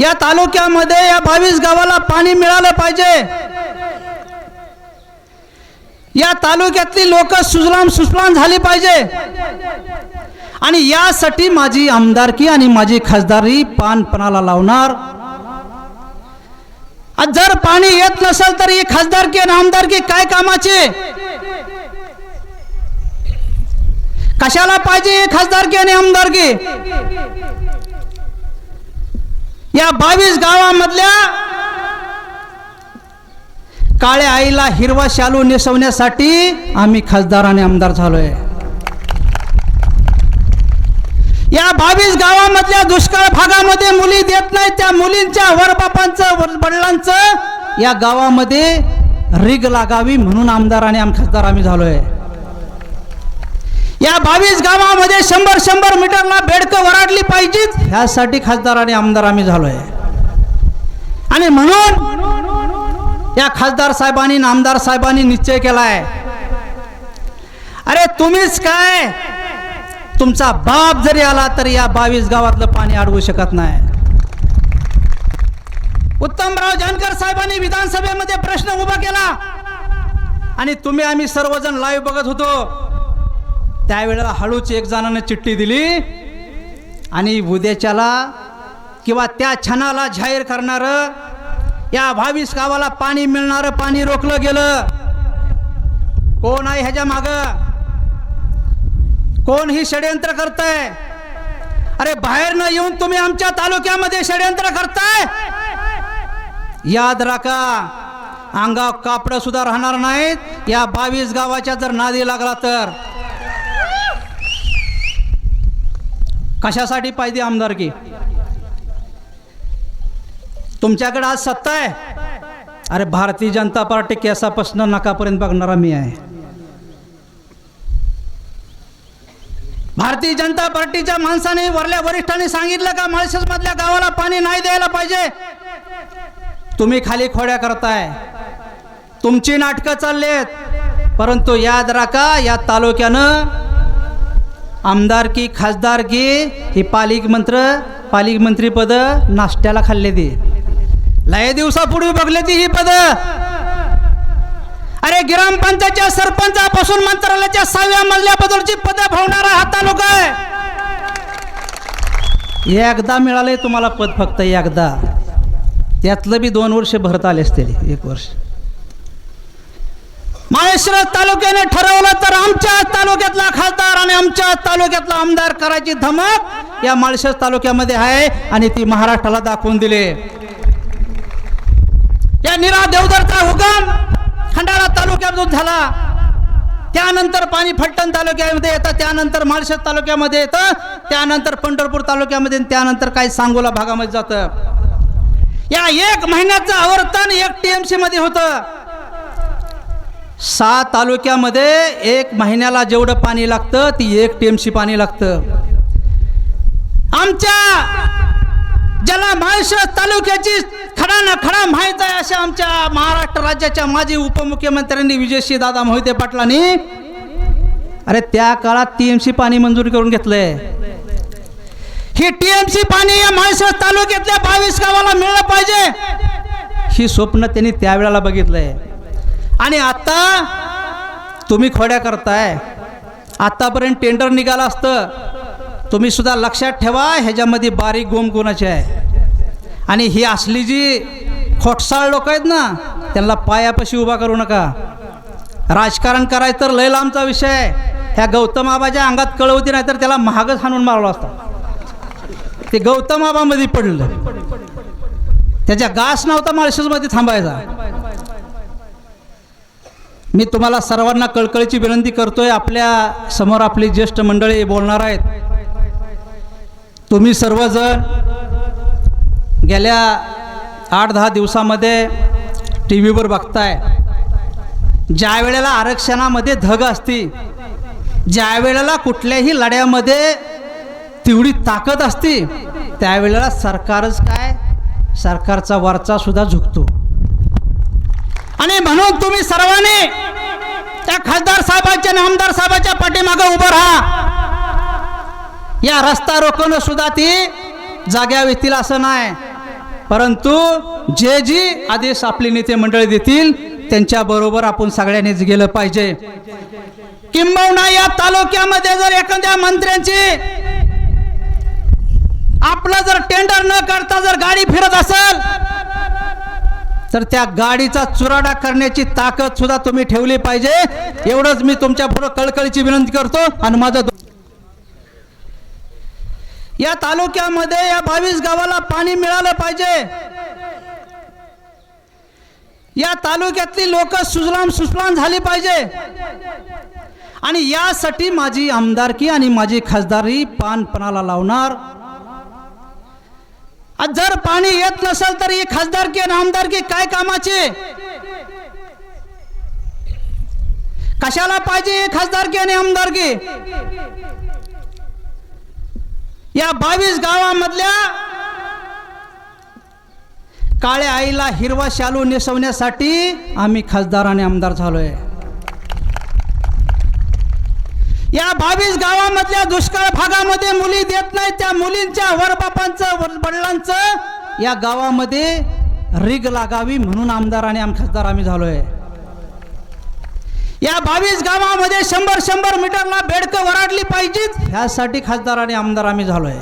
या तालुक्यामध्ये या बावीस गावाला पाणी मिळालं पाहिजे. या तालुक्यातली लोक सुजलाम सुफलाम झाली पाहिजे. आणि यासाठी माझी आमदारकी आणि माझी खासदारी पानपणाला लावणार. जर पाणी येत नसेल तर ही खासदारकी आणि आमदारकी काय कामाची? कशाला पाहिजे खासदारकी आणि आमदारकी? या बावीस गावामधल्या काळ्या आईला हिरवा शालू नेसवण्यासाठी आम्ही खासदार आणि आमदार झालोय. या बावीस गावामधल्या दुष्काळ भागामध्ये मुली देत नाही त्या मुलींच्या वरबापांचं वडिलांचं या गावामध्ये रिग लागावी म्हणून आमदार आणि आम खासदार आम्ही झालोय. या बावीस गावामध्ये शंभर शंभर मीटरला बेडकं वराडली पाहिजेत. ह्यासाठी खासदार आणि आमदार आम्ही झालोय. आणि म्हणून या खासदार साहेबांनी आमदार साहेबांनी निश्चय केलाय. अरे तुम्हीच काय? तुमचा बाप जरी आला तरी या बावीस गावातलं पाणी अडवू शकत नाही. उत्तमराव जानकर साहेबांनी विधानसभेमध्ये प्रश्न उभा केला. आणि तुम्ही आम्ही सर्वजण लाईव्ह बघत होतो. त्यावेळेला हळूच एक जणानं चिठ्ठी दिली आणि उद्याच्याला किंवा त्या क्षणाला जाहीर करणार या बावीस गावाला पाणी मिळणारं पाणी रोखलं गेलं. कोण आहे ह्याच्या माग? कोण ही षडयंत्र करताय? अरे बाहेर न येऊन तुम्ही आमच्या तालुक्यामध्ये षडयंत्र करताय? याद राखा अंगाव कापड सुद्धा राहणार नाहीत. या बावीस गावाच्या जर नादी लागला तर. कशासाठी पाहिजे आमदारकी? तुमच्याकडे आज सत्ता आहे. अरे भारतीय जनता पार्टी केसापासून नकापर्यंत बघणारा मी आहे. भारतीय जनता पार्टीच्या माणसाने वरल्या वरिष्ठांनी सांगितलं का माळशेज मधल्या गावाला पाणी नाही द्यायला पाहिजे? तुम्ही खाली खोड्या करताय. तुमची नाटकं चाललेत. परंतु याद राखा या तालुक्यानं आमदारकी खासदारकी ही पालिक मंत्र पालिक मंत्री पद नाश्त्याला खाल्ले ती. लय दिवसापूर्वी बघले ती ही पद. अरे ग्रामपंचायतच्या सरपंचापासून मंत्रालयाच्या सहाव्या मजल्याबद्दलची पद भावणारा हा तालुका आहे. एकदा मिळाले तुम्हाला पद फक्त एकदा. त्यातलं बी दोन वर्ष भरत आले असते एक वर्ष. माहेश्वर तालुक्याने ठरवलं तर आमच्या तालुक्यातला खासदार आणि आमच्या तालुक्यातला आमदार करायची धमक या माळशेज तालुक्यामध्ये आहे आणि ती महाराष्ट्राला दाखवून दिले. या निरा देवदरचा हुकम खंडाळा तालुक्यातून झाला. त्यानंतर पाणी फलटण तालुक्यामध्ये येतं त्यानंतर माळशेज तालुक्यामध्ये येतं त्यानंतर पंढरपूर तालुक्यामध्ये त्यानंतर काही सांगोला भागामध्ये जातं. या एक महिन्याचं आवर्तन एक टीएमसी मध्ये होतं. सहा तालुक्यामध्ये एक महिन्याला जेवढं पाणी लागतं ती एक टीएमसी पाणी लागतं. आमच्या ज्याला महाराष्ट्र तालुक्याची खडा ना खडा माहीत आहे अशा आमच्या महाराष्ट्र राज्याच्या माजी उपमुख्यमंत्र्यांनी विजयश्री दादा मोहिते पाटलांनी अरे त्या काळात टीएमसी पाणी मंजूर करून घेतलंय. ही टीएमसी पाणी या महाराष्ट्र तालुक्यातल्या बावीस गावाला मिळलं पाहिजे ही स्वप्न त्यांनी त्यावेळेला बघितलंय. आणि आता तुम्ही खोड्या करताय. आतापर्यंत टेंडर निघालं असतं. तुम्ही सुद्धा लक्षात ठेवा ह्याच्यामध्ये बारीक गोमगुणाची आहे? आणि ही असली जी खोटसाळ लोक आहेत ना त्यांना पायापाशी उभा करू नका. राजकारण करायचं तर लय लांबचा विषय आहे. ह्या गौतम आबाच्या अंगात कळवती नाही तर त्याला महागच हाणून मारला असता. ते गौतम आबामध्ये पडलं त्याच्या गास नव्हता माळशेजमध्ये थांबायचा. मी तुम्हाला सर्वांना कळकळीची विनंती करतोय आपल्यासमोर आपली ज्येष्ठ मंडळी बोलणार आहेत. तुम्ही सर्वजण गेल्या आठ दहा दिवसामध्ये टी व्हीवर बघताय. ज्या वेळेला आरक्षणामध्ये धग असती ज्या वेळेला कुठल्याही लढ्यामध्ये तेवढी ताकद असती त्यावेळेला सरकारच काय? सरकारचा वरचा सुद्धा झुकतो. आणि म्हणून तुम्ही सर्वांनी त्या खासदार साहेबांच्या आणि आमदार साहेबांच्या पाठीमागं उभं राहा. या रस्ता रोखणं सुद्धा ती जाग्या येतील असं नाही. परंतु जे जी आदेश आपले नेते मंडळी देतील त्यांच्या बरोबर आपण सगळ्यांनीच गेलं पाहिजे. किंबहुना या तालुक्यामध्ये जर एखाद्या मंत्र्यांची आपलं जर टेंडर न करता जर गाडी फिरत असेल तर त्या गाडीचा चुराडा करण्याची ताकद सुद्धा तुम्ही ठेवली पाहिजे. एवढंच मी तुमच्यापुढे कळकळीची विनंती करतो आणि माझं या तालुक्यामध्ये या बावीस गावाला पाणी मिळालं पाहिजे. या तालुक्यातली लोक सुजलाम सुफलाम झाली पाहिजे. आणि यासाठी माझी आमदारकी आणि माझी खासदारी पानपणाला लावणार. जर पाणी येत नसेल तर ही खासदारकी आणि आमदारकी काय कामाची? कशाला पाहिजे ही खासदारकी आणि आमदारकी या बावीस गावामधल्या काळ्या आईला हिरवा शालू नेसवण्यासाठी आम्ही खासदार आणि आमदार झालोय. या बावीस गावामधल्या दुष्काळ भागामध्ये मुली देत नाही त्या मुलींच्या वरबापांचं वर- वडिलांचं या गावामध्ये रिग लागावी म्हणून आमदार आणि आम खासदार आम्ही झालोय. या बावीस गावामध्ये शंभर शंभर मीटरला बेडकं वराडली पाहिजेत ह्यासाठी खासदार आणि आमदार आम्ही झालोय.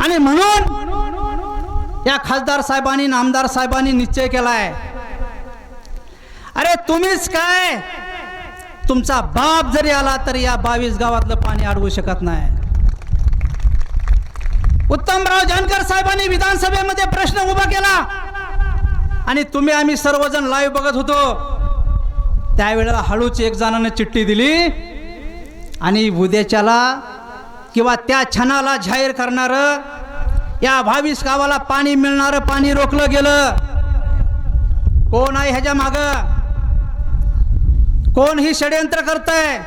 आणि म्हणून या खासदार साहेबांनी आमदार साहेबांनी निश्चय केलाय. अरे तुम्हीच काय तुमचा बाप जरी आला तरी या बावीस गावातलं पाणी अडवू शकत नाही. उत्तमराव जानकर साहेबांनी विधानसभेमध्ये प्रश्न उभा केला. आणि तुम्ही आम्ही सर्वजण लाईव्ह बघत होतो. त्यावेळेला हळूच एक जणानं चिठ्ठी दिली. आणि उद्याच्याला किंवा त्या क्षणाला जाहीर करणार या बावीस गावाला पाणी मिळणारं पाणी रोखलं गेलं. कोण आहे ह्याच्या मागं? कोण ही षडयंत्र करताय?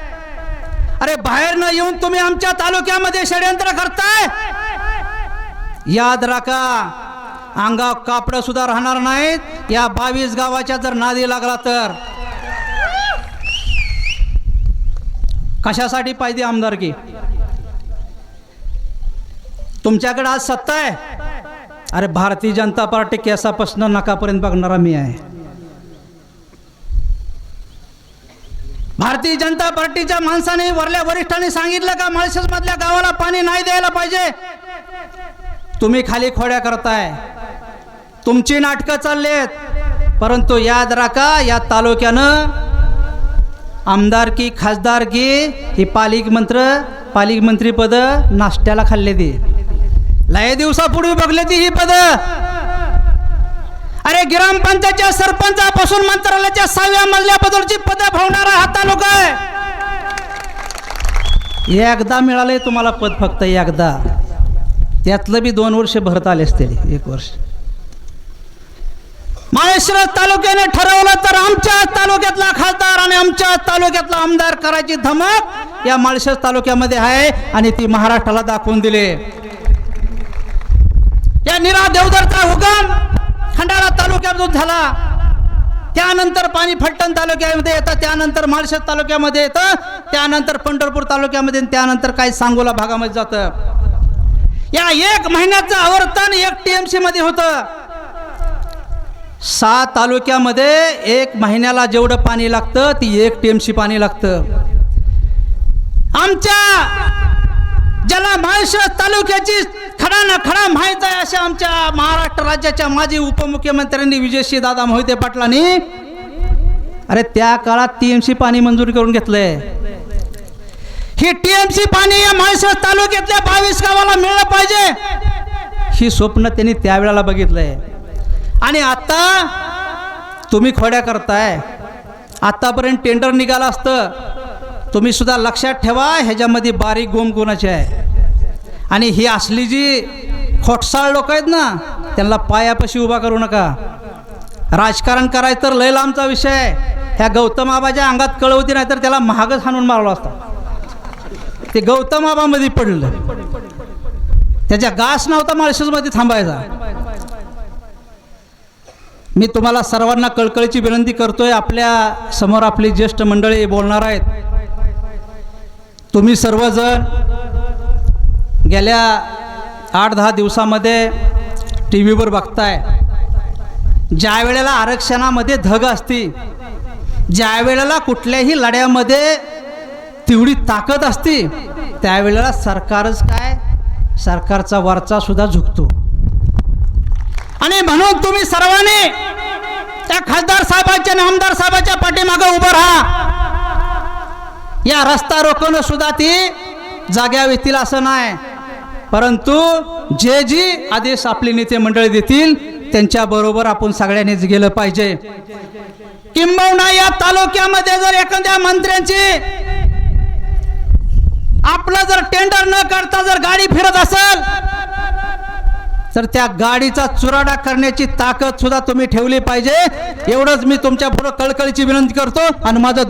अरे बाहेर न येऊन तुम्ही आमच्या तालुक्यामध्ये षडयंत्र करताय? याद राखा अंगा कापड सुद्धा राहणार नाहीत. या बावीस गावाच्या जर नादी लागला तर? कशासाठी पाहिजे आमदारकी तुमच्याकडे आज सत्ता आहे? अरे भारतीय जनता पार्टी केसापासून नकापर्यंत बघणारा मी आहे. भारतीय जनता पार्टीच्या माणसाने वरल्या वरिष्ठांनी सांगितलं का माळशेस मधल्या गावाला पाणी नाही द्यायला पाहिजे? तुम्ही खाली खोड्या करताय. तुमची नाटकं चाललेत. परंतु याद राखा या तालुक्यानं आमदारकी खासदारकी ही पालिक मंत्र पालिक मंत्री पद नाश्त्याला खाल्ले ती लय दिवसापूर्वी बघले ती ही पद. अरे ग्रामपंचायतच्या सरपंचापासून मंत्रालयाच्या सहाव्या मजल्याबद्दलची पद भावणारा हा तालुका आहे. एकदा मिळाले तुम्हाला पद फक्त एकदा. त्यातलं बी दोन वर्ष भरत आले असते एक वर्ष. माळेश्वर तालुक्याने ठरवलं तर आमच्या तालुक्यातला खासदार आणि आमच्या तालुक्यातला आमदार करायची धमक या माळशेज तालुक्यामध्ये आहे आणि ती महाराष्ट्राला दाखवून दिले. या निरा देवदरचा हुकम खंडाळा तालुक्यातून झाला त्यानंतर पाणी फलटण तालुक्यामध्ये येतं त्यानंतर माळशेज तालुक्यामध्ये येतं त्यानंतर पंढरपूर तालुक्यामध्ये त्यानंतर काही सांगोला भागामध्ये जातं. या एक महिन्याचं आवर्तन एक टीएमसी मध्ये होतं. सात तालुक्यामध्ये एक महिन्याला जेवढं पाणी लागतं ती एक टीएमसी पाणी लागतं. आमच्या ज्याला माळशेज तालुक्याची खडा ना खडा माहीत आहे अशा आमच्या महाराष्ट्र राज्याच्या माजी उपमुख्यमंत्र्यांनी विजयशी दादा मोहिते पाटलांनी. अरे त्या काळात टीएमसी पाणी मंजूर करून घेतलंय. ही टीएमसी पाणी या माळशेज तालुक्यातल्या बावीस गावाला मिळलं पाहिजे. ही स्वप्न त्यांनी त्यावेळेला बघितलंय. आणि आता तुम्ही खोड्या करताय. आतापर्यंत टेंडर निघालं असतं. तुम्ही सुद्धा लक्षात ठेवा ह्याच्यामध्ये बारीक गोम कोणाची आहे. आणि ही असली जी खोटसाळ लोक आहेत ना त्यांना पायापाशी उभा करू नका. राजकारण करायचं तर लय लांबचा विषय आहे. ह्या गौतम आबाच्या अंगात कळवती नाही तर त्याला महागच हाणून मारला असता. ते गौतम आबामध्ये पडलं. त्याच्या गास नव्हता माळशेजमध्ये थांबायचा. मी तुम्हाला सर्वांना कळकळीची विनंती करतोय आपल्यासमोर आपली ज्येष्ठ मंडळी बोलणार आहेत. तुम्ही सर्वजण गेल्या आठ दहा दिवसामध्ये टी व्हीवर बघताय. ज्या वेळेला आरक्षणामध्ये धग असती ज्या वेळेला कुठल्याही लढ्यामध्ये तेवढी ताकद असती त्यावेळेला सरकारच काय? सरकारचा वरचा सुद्धा झुकतो. आणि म्हणून तुम्ही सर्वांनी त्या खासदार साहेबांच्या आणि आमदार साहेबांच्या पाठीमागं उभं राहा. या रस्ता रोखणं सुद्धा ती जाग्या येतील असं नाही. परंतु जे जी आदेश आपले नेते मंडळी देतील त्यांच्या बरोबर आपण सगळ्यांनीच गेलं पाहिजे. किंबहुना या तालुक्यामध्ये जर एखाद्या मंत्र्यांची आपलं जर टेंडर न करता जर गाडी फिरत असेल तर त्या गाडीचा चुराडा करण्याची ताकद सुद्धा तुम्ही ठेवली पाहिजे. एवढंच मी तुमच्यापुढे कळकळीची विनंती करतो आणि माझं